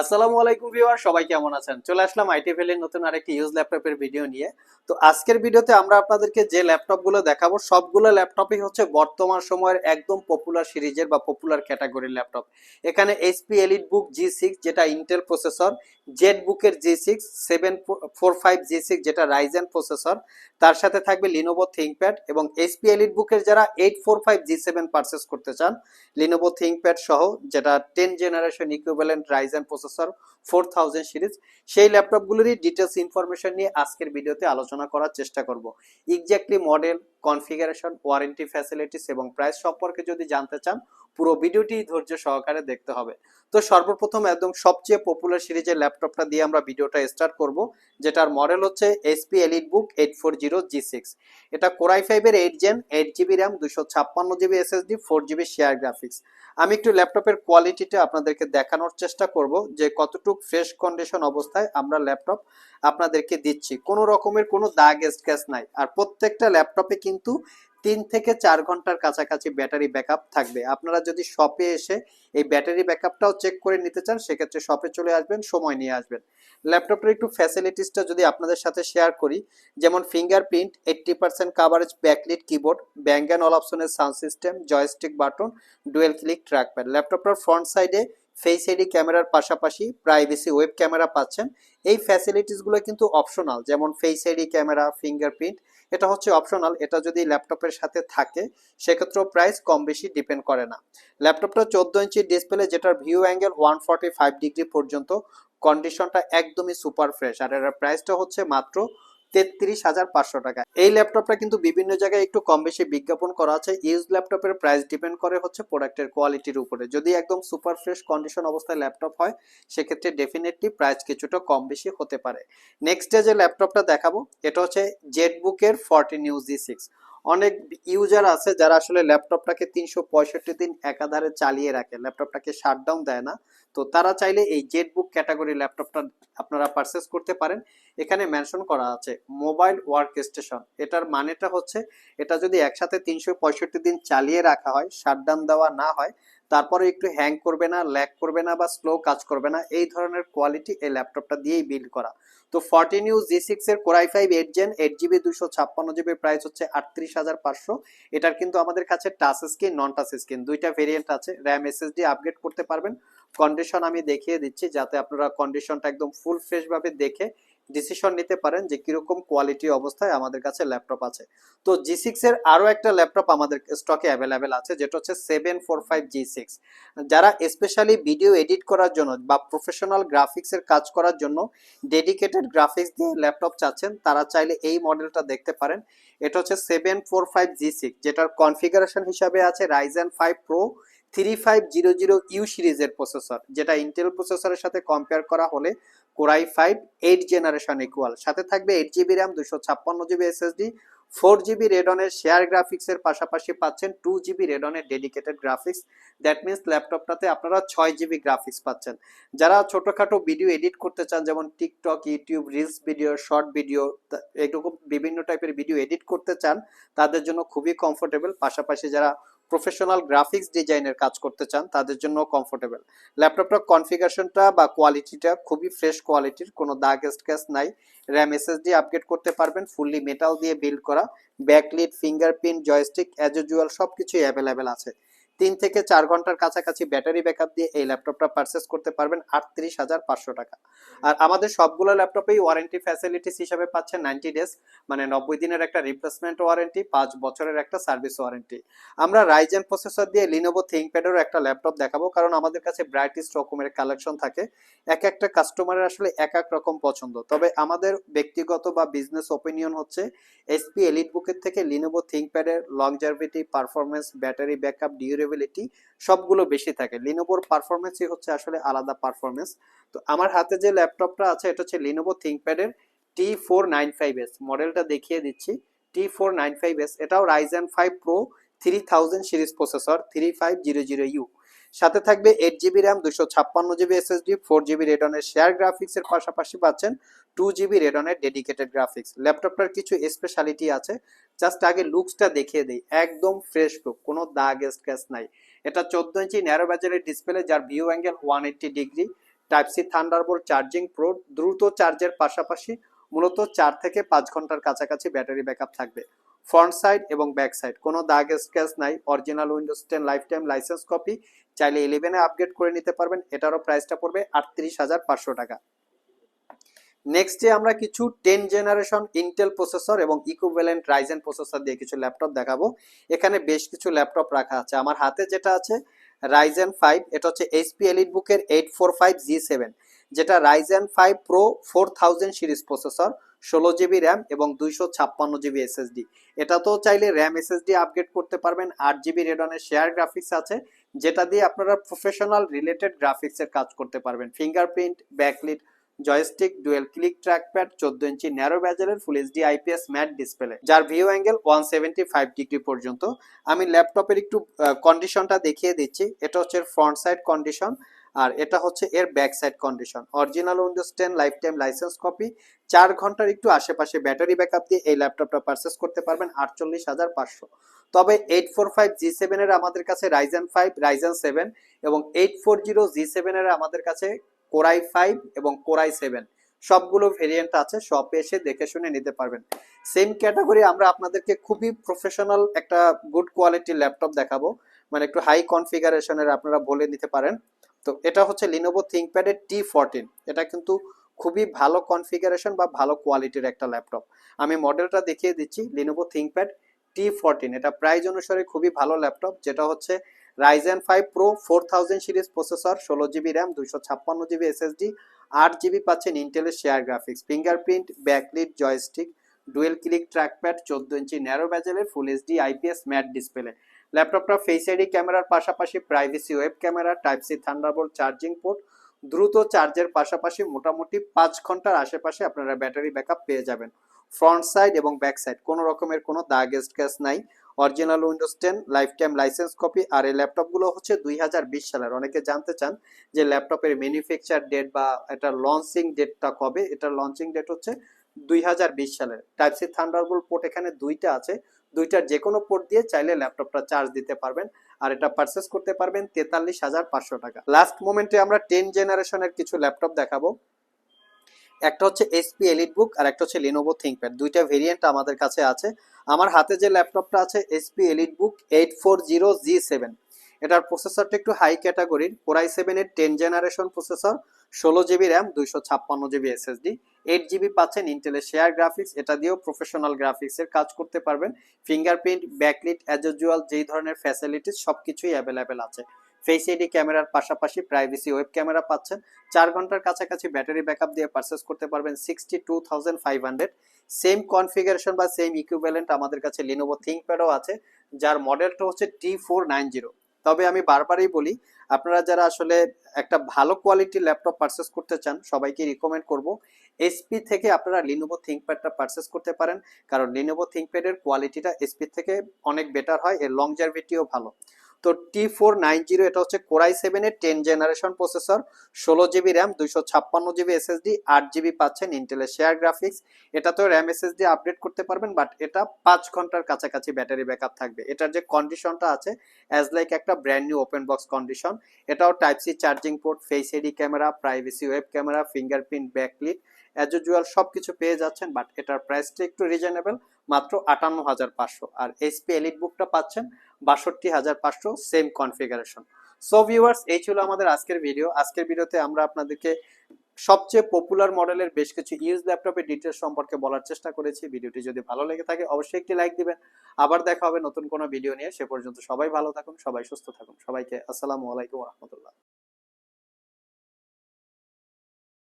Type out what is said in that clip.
আসসালামু আলাইকুম ভিউয়ার, সবাই কেমন আছেন? চলে আসলাম আইটিএফএল এর নতুন আরেকটি ইউজ ল্যাপটপের ভিডিও নিয়ে। তো আজকের ভিডিওতে আমরা আপনাদেরকে যে ল্যাপটপগুলো দেখাবো, সবগুলো ল্যাপটপই হচ্ছে বর্তমান সময়ের একদম পপুলার সিরিজের বা পপুলার ক্যাটাগরির ল্যাপটপ এখানে HP elite book G six যেটা ইন্টেল প্রসেসর জেড বুকের G six seven four five G six যেটা রাইজেন প্রসেসর তার সাথে থাকবে লিনোভো থিঙ্কপ্যাড এবং এইচপি এলিট বুকের যারা eight four five G seven purchase করতে চান লিনোভো থিঙ্কপ্যাড সহ, যেটা ten generation equivalent Ryzen processor four thousand series. সেই ল্যাপটপগুলোরই ডিটেলস ইনফরমেশন নিয়ে আজকের ভিডিওতে আলোচনা করার চেষ্টা করব। Exactly model configuration warranty facilities এবং প্রাইস সম্পর্কে যদি জানতে চান পুরো ভিডিওটি ধৈর্য সহকারে দেখতে হবে। তো সর্বপ্রথম একদম সবচেয়ে পপুলার সিরিজের ল্যাপটপটা দিয়ে আমরা ভিডিওটা স্টার্ট করব, যেটার মডেল হচ্ছে SP Elite book eight four zero G six এটা কোরাই ফাইভের eight gen eight GB RAM দুশো ছাপ্পান্ন GB SSD four GB share graphics আমি একটু ল্যাপটপের কোয়ালিটিটা আপনাদেরকে দেখানোর চেষ্টা করব, যে কতটুকু ফ্রেশ কন্ডিশন অবস্থায় আমরা ল্যাপটপ আপনাদেরকে দিচ্ছি। কোনো রকমের কোনো দাগ স্ক্যাচ নাই। আর প্রত্যেকটা ল্যাপটপে কিন্তু তিন থেকে চার ঘণ্টার কাছাকাছি ব্যাটারি ব্যাকআপ থাকবে। আপনারা যদি শপে এসে এই ব্যাটারি ব্যাকআপটাও চেক করে নিতে চান, সেক্ষেত্রে শপে চলে আসবেন, সময় নিয়ে আসবেন। ল্যাপটপের একটু ফ্যাসিলিটিসটা যদি আপনাদের সাথে শেয়ার করি, যেমন fingerprint eighty percent coverage backlit keyboard bank and all অপশনের sound system joystick button dual click trackpad ল্যাপটপটার front সাইডে ফেস আইডি ক্যামেরার পাশাপাশি প্রাইভেসি ওয়েব ক্যামেরা পাচ্ছেন। এই ফ্যাসিলিটিসগুলো কিন্তু অপশনাল যেমন ফেস আইডি ক্যামেরা ফিঙ্গারপ্রিন্ট এটা হচ্ছে অপশনাল এটা যদি ল্যাপটপের সাথে থাকে, সেক্ষেত্রেও প্রাইস কম বেশি ডিপেন্ড করে না। ল্যাপটপটা চোদ্দ ইঞ্চি ডিসপ্লে যেটার view angle one forty five degree পর্যন্ত কন্ডিশনটা একদমই সুপার ফ্রেশ আর এর প্রাইসটা হচ্ছে মাত্র তেত্রিশ হাজার পাঁচশো টাকা। এই ল্যাপটপটা কিন্তু বিভিন্ন জায়গায় একটু কম বেশি বিজ্ঞাপন করা আছে। ইউজ ল্যাপটপের প্রাইস ডিপেন্ড করে হচ্ছে প্রোডাক্টের কোয়ালিটির উপরে। যদি একদম সুপার ফ্রেশ কন্ডিশন অবস্থায় ল্যাপটপ হয়, সেক্ষেত্রে ডেফিনেটলি প্রাইস কিছুটা কম বেশি হতে পারে। নেক্সট ডে যে ল্যাপটপটা দেখাবো, এটা হচ্ছে জেটবুকের ফর্টিন ইউ জি সিক্স অনেক ইউজার আছে যারা আসলে ল্যাপটপটাকে তিনশো পঁয়ষট্টি দিন একাধারে চালিয়ে রাখে। ল্যাপটপটাকে শাটডাউন দেয় না। তো তারা চাইলে এই জেট বুক ক্যাটাগরি ল্যাপটপটা আপনারা পারচেস করতে পারেন। এখানে মেনশন করা আছে মোবাইল ওয়ার্ক স্টেশন এটার মানেটা হচ্ছে, এটা যদি একসাথে তিনশো পঁয়ষট্টি দিন চালিয়ে রাখা হয় শাটডাউন দেওয়া না হয় তারপরে একটু হ্যাং করবে না ল্যাক করবে না বা স্লো কাজ করবে না, এই ধরনের কোয়ালিটি এই ল্যাপটপটা দিয়েই বিল্ড করা। তো ফর্টিন ইউ জি সিক্স এর core i five eight gen eight GB দুশো ছাপ্পান্ন জিবি প্রাইস হচ্ছে আটত্রিশ হাজার পাঁচশো। এটার কিন্তু আমাদের কাছে touch screen non touch screen দুইটা ভেরিয়েন্ট আছে। র্যাম এসএসডি আপগ্রেড করতে পারবেন। কন্ডিশন আমি দেখিয়ে দিচ্ছি যাতে আপনারা কন্ডিশনটা একদম ফুল ফ্রেশভাবে দেখে ডিসিশন নিতে পারেন যে কীরকম কোয়ালিটি অবস্থায় আমাদের কাছে ল্যাপটপ আছে। তো জি সিক্স এর আরও একটা ল্যাপটপ আমাদের স্টকে অ্যাভেলেবেল আছে, যেটা হচ্ছে seven four five G six যারা স্পেশালি ভিডিও এডিট করার জন্য বা প্রফেশনাল গ্রাফিক্স এর কাজ করার জন্য ডেডিকেটেড গ্রাফিক্স দিয়ে ল্যাপটপ চাচ্ছেন, তারা চাইলে এই মডেলটা দেখতে পারেন। এটা হচ্ছে seven four five G six যেটার কনফিগারেশন হিসাবে আছে Ryzen five pro three five zero zero U সিরিজের প্রসেসর যেটা ইন্টেল প্রসেসরের সাথে কম্পেয়ার করা হলে core i five eight generation equal সাথে থাকবে এইট জিবি র্যাম দুশো ছাপ্পান্ন জিবি এসএসডি ফোর জিবি রেডনের শেয়ার গ্রাফিক্সের পাশাপাশি পাচ্ছেন টু জিবি রেডনের ডেডিকেটেড গ্রাফিক্স। দ্যাট মিনস ল্যাপটপটাতে আপনারা ছয় জিবি গ্রাফিক্স পাচ্ছেন। যারা ছোটোখাটো ভিডিও এডিট করতে চান, যেমন TikTok, YouTube, reels video, short video এরকম বিভিন্ন টাইপের ভিডিও এডিট করতে চান, তাদের জন্য খুবই কমফোর্টেবল। পাশাপাশি যারা প্রফেশনাল গ্রাফিক্স ডিজাইনের কাজ করতে চান, তাদের জন্য কমফোর্টেবল ল্যাপটপটার কনফিগারেশনটা বা কোয়ালিটিটা খুবই ফ্রেশ কোয়ালিটির কোনো দাগ স্ক্যাচ নাই। র্যাম এসএসডি আপগ্রেড করতে পারবেন ফুললি মেটাল দিয়ে বিল্ড করা। Backlit fingerprint joystick as usual সব কিছুই অ্যাভেলেবেল আছে। তিন থেকে চার ঘণ্টার কাছাকাছি ব্যাটারি ব্যাকআপ দিয়ে এই ল্যাপটপটা পারচেস করতে পারবেন আটত্রিশ হাজার পাঁচশো টাকা। আর আমাদের সবগুলো ল্যাপটপেই ওয়ারেন্টি ফ্যাসিলিটিস হিসাবে পাচ্ছেন নাইনটি ডেজ মানে নব্বই দিনের একটা রিপ্লেসমেন্ট ওয়ারেন্টি পাঁচ বছরের একটা সার্ভিস ওয়ারেন্টি আমরা রাইজেন প্রসেসর দিয়ে লিনোভো থিঙ্কপ্যাডেরও একটা ল্যাপটপ দেখাবো, কারণ আমাদের কাছে ব্রাইটেস্ট রকমের কালেকশন থাকে। এক একটা কাস্টমারের আসলে এক এক রকম পছন্দ। তবে আমাদের ব্যক্তিগত বা বিজনেস ওপিনিয়ন হচ্ছে এসপি এলিট বুকের থেকে Lenovo থিঙ্কপ্যাডের longevity performance battery backup durability সবগুলো বেশি থাকে। লিনোভোর পারফরমেন্সই হচ্ছে আসলে আলাদা পারফরমেন্স তো আমার হাতে যে ল্যাপটপটা আছে, এটা হচ্ছে Lenovo থিঙ্কপ্যাডের T four nine five S মডেলটা দেখিয়ে দিচ্ছি। T four nine five S এটাও Ryzen five pro three thousand series processor three five zero zero U সাথে থাকবে এইট জিবি র্যাম দুশো ছাপ্পান্ন জিবি এসএসডি ফোর জিবি রেডনের শেয়ার গ্রাফিক্সের পাশাপাশি পাচ্ছেন টু জিবি রেডনের ডেডিকেটেড গ্রাফিক্স ল্যাপটপটার কিছু স্পেশালিটি আছে জাস্ট আগে লুকসটা দেখিয়ে দিই। একদম ফ্রেশ লুক কোনো দাগ স্ক্র্যাচ নাই। এটা চোদ্দ ইঞ্চি ন্যারো ব্যাজারের ডিসপ্লে যার view angle one eighty degree type C thunderbolt charging pro দ্রুত চার্জের পাশাপাশি মূলত চার থেকে পাঁচ ঘণ্টার কাছাকাছি ব্যাটারি ব্যাকআপ থাকবে। ফ্রন্ট সাইড এবং ব্যাক সাইড। কোনো দাগ স্ক্র্যাচ নাই, original Windows ten life time license copy. চাইলে ইলেভেনে আপডেট করে নিতে পারবেন, এটারও প্রাইসটা পড়বে আটত্রিশ হাজার পাঁচশো টাকা। নেক্সটে আমরা কিছু টেন জেনারেশন ইন্টেল প্রসেসর এবং ইকুইভ্যালেন্ট রাইজেন প্রসেসর দিয়ে কিছু ল্যাপটপ দেখাবো। এখানে বেশ কিছু ল্যাপটপ রাখা আছে। আমার হাতে যেটা আছে রাইজেন ফাইভ এটা হচ্ছে এইচপি এলিট বুকের eight four five G seven যেটা Ryzen five pro four thousand series processor ষোলো জিবি র্যাম এবং দুইশো ছাপ্পান্ন জিবি এসএসডি। এটা তো চাইলে র্যাম এসএসডি আপগ্রেড করতে পারবেন। আট জিবি রেডনের শেয়ার গ্রাফিক্স আছে, যেটা দিয়ে আপনারা প্রফেশনাল রিলেটেড গ্রাফিক্সের কাজ করতে পারবেন। Fingerprint, backlit, joystick, dual click, trackpad, চোদ্দ ইঞ্চি narrow ব্যাজেলের full HD IPS matte display. যার view angle one seventy five degree পর্যন্ত। আমি ল্যাপটপের একটু কন্ডিশনটা দেখিয়ে দিচ্ছি। এটা হচ্ছে ফ্রন্ট সাইড কন্ডিশন আর এটা হচ্ছে এর back side condition original Windows ten life time license copy চার ঘণ্টার একটু আশেপাশে ব্যাটারি ব্যাকআপ দিয়ে এই ল্যাপটপটা পারচেস করতে পারবেন আটচল্লিশ হাজার পাঁচশো। তবে এইট ফোর ফাইভ জি সেভেনের আমাদের কাছে রাইজেন ফাইভ রাইজেন সেভেন এবং এইট ফোর জিরো জি সেভেনের আমাদের কাছে কোরাই ফাইভ এবং কোরাই সেভেন সবগুলো ভেরিয়েন্ট আছে শপে এসে দেখে শুনে নিতে পারবেন। সেম ক্যাটাগরি আমরা আপনাদেরকে খুবই প্রফেশনাল একটা গুড কোয়ালিটির ল্যাপটপ দেখাবো। মানে একটু হাই কনফিগারেশনের আপনারা বলে নিতে পারেন। তো এটা হচ্ছে লিনোভো থিঙ্কপ্যাডের টি ফোরটিন এটা কিন্তু খুবই ভালো কনফিগারেশন বা ভালো কোয়ালিটির একটা ল্যাপটপ আমি মডেলটা দেখিয়ে দিচ্ছি লিনোভো থিঙ্কপ্যাড টি ফোরটিন এটা প্রাইস অনুসারে খুবই ভালো ল্যাপটপ যেটা হচ্ছে Ryzen five pro four thousand series processor ষোলো জিবি র্যাম দুইশো ছাপ্পান্ন জিবি এসএসডি আট জিবি পাচ্ছেন ইন্টেলের share graphics fingerprint backlit joystick dual click trackpad চোদ্দ ইঞ্চি narrow ব্যাজেলের full HD IPS matte display ল্যাপটপটা ফেস আইডি ক্যামেরার পাশাপাশি privacy web camera type C thunderbolt charging port দ্রুত চার্জের পাশাপাশি মোটামুটি পাঁচ ঘণ্টার আশেপাশে আপনারা ব্যাটারি ব্যাকআপ পেয়ে যাবেন। ফ্রন্ট সাইড এবং ব্যাক সাইড কোনো রকমের কোনো দাগ স্ক্র্যাচ নাই। Original Windows ten life time license copy আর এই ল্যাপটপগুলো হচ্ছে দুই হাজার বিশ সালের। অনেকে জানতে চান যে ল্যাপটপের ম্যানুফ্যাকচার ডেট বা এটা লঞ্চিং ডেটটা কবে? এটার লঞ্চিং ডেট হচ্ছে দুই হাজার বিশ সালের। টাইপ সি থান্ডারবোল্ট পোর্ট এখানে দুইটা আছে। দুইটার যে কোনো পোর্ট দিয়ে চাইলে ল্যাপটপটা চার্জ দিতে পারবেন। আর এটা পারচেস করতে পারবেন তেতাল্লিশ হাজার পাঁচশো টাকা। লাস্ট মোমেন্টে আমরা টেন জেনারেশনের কিছু ল্যাপটপ দেখাবো। একটা হচ্ছে এসপি এলিট বুক আর একটা হচ্ছে লিনোভো থিঙ্কপ্যাড দুইটা ভেরিয়েন্ট আমাদের কাছে আছে। আমার হাতে যে ল্যাপটপটা আছে HP elite book eight four zero G seven এটার প্রসেসরটা একটু হাই ক্যাটাগরির কোরাই সেভেনের টেন জেনারেশন প্রসেসর ষোলো জিবি র্যাম, দুইশো ছাপ্পান্ন জিবি এসএসডি এইট জিবি পাচ্ছেন ইন্টেলের শেয়ার গ্রাফিক্স এটা দিয়েও প্রফেশনাল গ্রাফিক্সের কাজ করতে পারবেন। ফিঙ্গারপ্রিন্ট ব্যাকলিট অ্যাজ ইউজুয়াল যেই ধরনের ফ্যাসিলিটিস সব কিছুই অ্যাভেলেবেল আছে। ফেস আইডি ক্যামেরার পাশাপাশি প্রাইভেসি ওয়েব ক্যামেরা পাচ্ছেন। চার ঘণ্টার কাছাকাছি ব্যাটারি ব্যাকআপ দিয়ে পারচেস করতে পারবেন sixty two thousand five hundred same configuration বা সেম ইকুইভ্যালেন্ট আমাদের কাছে লিনোভো থিঙ্কপ্যাডও আছে, যার মডেলটা হচ্ছে টি ফোর নাইন জিরো তবে আমি বারবারই বলি, আপনারা যারা আসলে একটা ভালো কোয়ালিটির ল্যাপটপ পারচেস করতে চান, সবাইকে রিকমেন্ড করব। এসপি থেকে আপনারা লিনোভো থিঙ্কপ্যাডটা পারচেস করতে পারেন, কারণ লিনোভো থিঙ্কপ্যাডের কোয়ালিটিটা এসপি থেকে অনেক বেটার হয়, এর লং জার্ভিটিও ভালো। তো টি ফোর নাইন জিরো এটা হচ্ছে কোরাই সেভেনের টেন জেনারেশন প্রসেসর ষোলো জিবি র্যাম দুইশো ছাপ্পান্ন জিবি এসএসডি আট জিবি পাচ্ছেন ইন্টেলের শেয়ার গ্রাফিক্স এটাতেও র্যাম এসএসডি আপডেট করতে পারবেন বাট এটা পাঁচ ঘণ্টার কাছাকাছি ব্যাটারি ব্যাকআপ থাকবে। এটার যে কন্ডিশনটা আছে অ্যাজ লাইক একটা brand new open box condition এটাও type C charging port face ID camera privacy web camera fingerprint backlit as usual সব কিছু পেয়ে যাচ্ছেন বাট এটার প্রাইসটা একটু রিজনেবল মাত্র আটান্ন হাজার পাঁচশো। আর এসপি এলিট বুকটা পাচ্ছেন বাষট্টি হাজার পাঁচশো সেম কনফিগারেশন সো ভিউয়ার্স এই ছিল আমাদের আজকের ভিডিও আজকের ভিডিওতে আমরা আপনাদেরকে সবচেয়ে পপুলার মডেলের বেশ কিছু ইউজ ল্যাপটপের ডিটেলস সম্পর্কে বলার চেষ্টা করেছি। ভিডিওটি যদি ভালো লেগে থাকে, অবশ্যই একটি লাইক দিবেন। আবার দেখা হবে নতুন কোনো ভিডিও নিয়ে। সে পর্যন্ত সবাই ভালো থাকুন, সবাই সুস্থ থাকুন। সবাইকে আসসালামু আলাইকুম রহমতুল্লাহ।